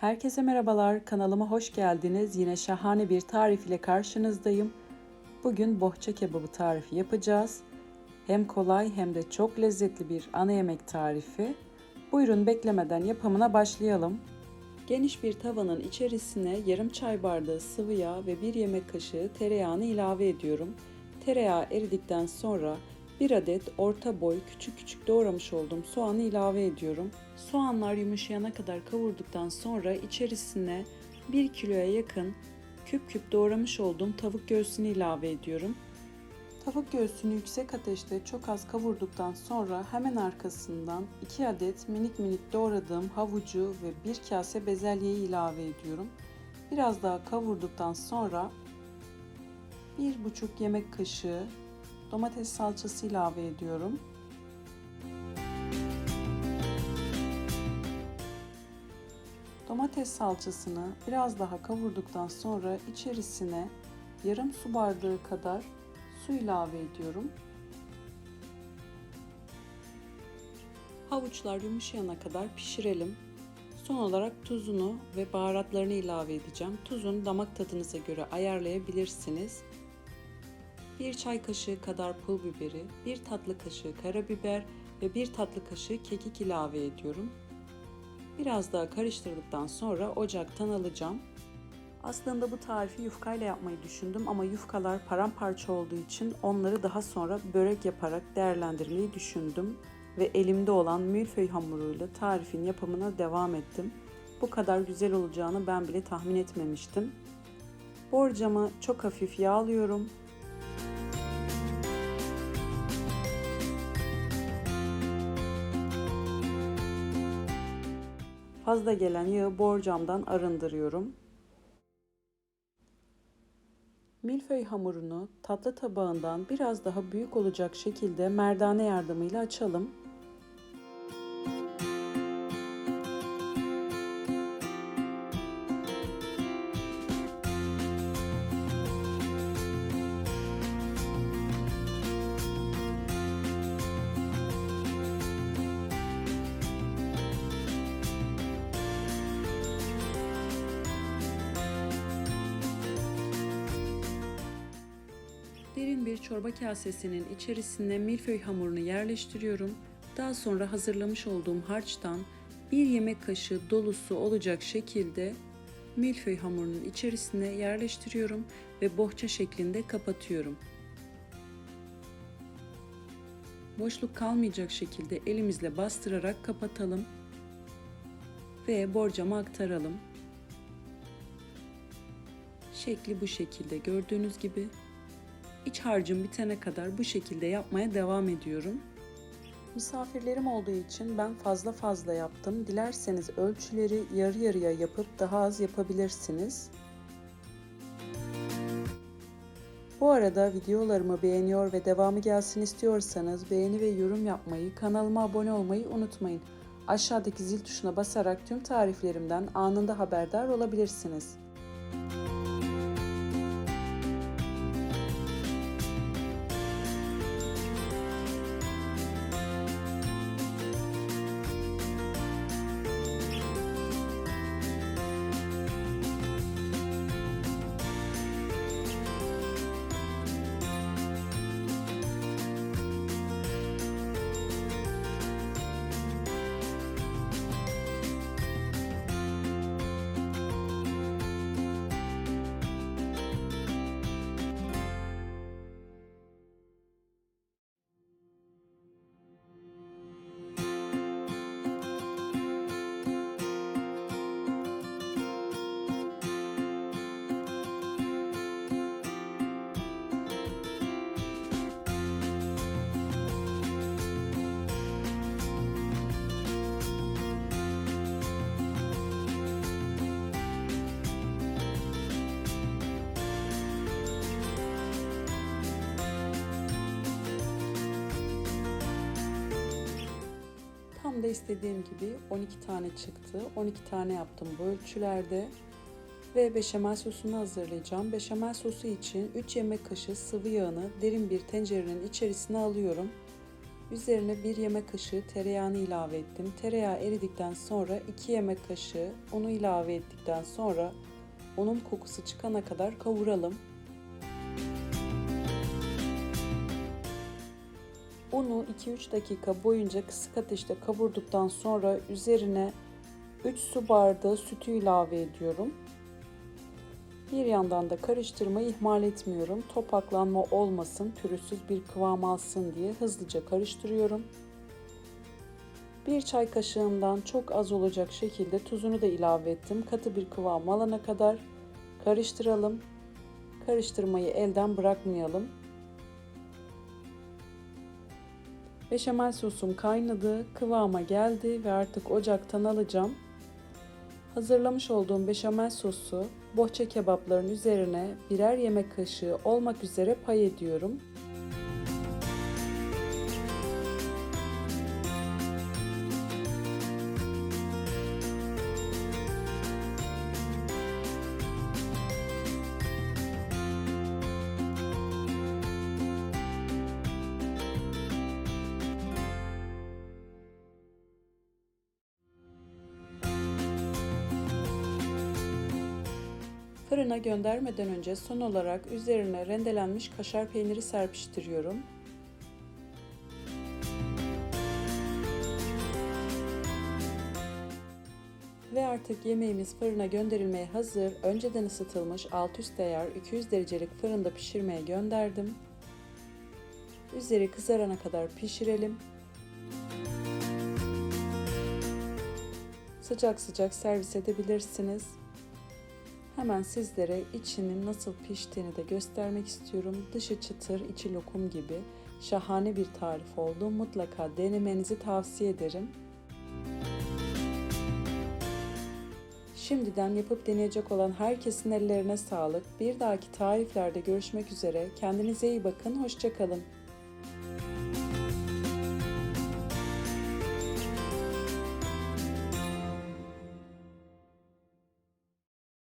Herkese merhabalar, kanalıma hoş geldiniz. Yine şahane bir tarif ile karşınızdayım. Bugün bohça kebabı tarifi yapacağız. Hem kolay hem de çok lezzetli bir ana yemek tarifi. Buyurun beklemeden yapımına başlayalım. Geniş bir tavanın içerisine yarım çay bardağı sıvı yağ ve bir yemek kaşığı tereyağını ilave ediyorum. Tereyağı eridikten sonra bir adet orta boy küçük küçük doğramış olduğum soğanı ilave ediyorum. Soğanlar yumuşayana kadar kavurduktan sonra içerisine 1 kiloya yakın küp küp doğramış olduğum tavuk göğsünü ilave ediyorum. Tavuk göğsünü yüksek ateşte çok az kavurduktan sonra hemen arkasından 2 adet minik minik doğradığım havucu ve 1 kase bezelyeyi ilave ediyorum. Biraz daha kavurduktan sonra 1,5 yemek kaşığı domates salçası ilave ediyorum. Domates salçasını biraz daha kavurduktan sonra içerisine yarım su bardağı kadar su ilave ediyorum. Havuçlar yumuşayana kadar pişirelim. Son olarak tuzunu ve baharatlarını ilave edeceğim. Tuzunu damak tadınıza göre ayarlayabilirsiniz. 1 çay kaşığı kadar pul biberi, 1 tatlı kaşığı karabiber ve 1 tatlı kaşığı kekik ilave ediyorum. Biraz daha karıştırdıktan sonra ocaktan alacağım. Aslında bu tarifi yufkayla yapmayı düşündüm ama yufkalar paramparça olduğu için onları daha sonra börek yaparak değerlendirmeyi düşündüm ve elimde olan milföy hamuruyla tarifin yapımına devam ettim. Bu kadar güzel olacağını ben bile tahmin etmemiştim. Borcamı çok hafif yağlıyorum. Fazla gelen yağı borcamdan arındırıyorum. Milföy hamurunu tatlı tabağından biraz daha büyük olacak şekilde merdane yardımıyla açalım. Derin bir çorba kasesinin içerisine milföy hamurunu yerleştiriyorum. Daha sonra hazırlamış olduğum harçtan bir yemek kaşığı dolusu olacak şekilde milföy hamurunun içerisine yerleştiriyorum ve bohça şeklinde kapatıyorum. Boşluk kalmayacak şekilde elimizle bastırarak kapatalım ve borcama aktaralım. Şekli bu şekilde gördüğünüz gibi İç harcım bitene kadar bu şekilde yapmaya devam ediyorum. Misafirlerim olduğu için ben fazla fazla yaptım. Dilerseniz ölçüleri yarı yarıya yapıp daha az yapabilirsiniz. Bu arada videolarımı beğeniyor ve devamı gelsin istiyorsanız beğeni ve yorum yapmayı, kanalıma abone olmayı unutmayın. Aşağıdaki zil tuşuna basarak tüm tariflerimden anında haberdar olabilirsiniz. Tam istediğim gibi 12 tane çıktı. 12 tane yaptım bu ölçülerde. Ve beşamel sosunu hazırlayacağım. Beşamel sosu için 3 yemek kaşığı sıvı yağını derin bir tencerenin içerisine alıyorum. Üzerine 1 yemek kaşığı tereyağını ilave ettim. Tereyağı eridikten sonra 2 yemek kaşığı unu ilave ettikten sonra unun kokusu çıkana kadar kavuralım. Unu 2-3 dakika boyunca kısık ateşte kavurduktan sonra üzerine 3 su bardağı sütü ilave ediyorum. Bir yandan da karıştırmayı ihmal etmiyorum. Topaklanma olmasın, pürüzsüz bir kıvam alsın diye hızlıca karıştırıyorum. Bir çay kaşığından çok az olacak şekilde tuzunu da ilave ettim. Katı bir kıvam alana kadar karıştıralım. Karıştırmayı elden bırakmayalım. Beşamel sosum kaynadı, kıvama geldi ve artık ocaktan alacağım. Hazırlamış olduğum beşamel sosu bohça kebapların üzerine birer yemek kaşığı olmak üzere pay ediyorum. Fırına göndermeden önce son olarak üzerine rendelenmiş kaşar peyniri serpiştiriyorum. Ve artık yemeğimiz fırına gönderilmeye hazır. Önceden ısıtılmış alt üst ayar 200 derecelik fırında pişirmeye gönderdim. Üzeri kızarana kadar pişirelim. Sıcak sıcak servis edebilirsiniz. Hemen sizlere içinin nasıl piştiğini de göstermek istiyorum. Dışı çıtır, içi lokum gibi şahane bir tarif oldu. Mutlaka denemenizi tavsiye ederim. Şimdiden yapıp deneyecek olan herkesin ellerine sağlık. Bir dahaki tariflerde görüşmek üzere. Kendinize iyi bakın, hoşçakalın.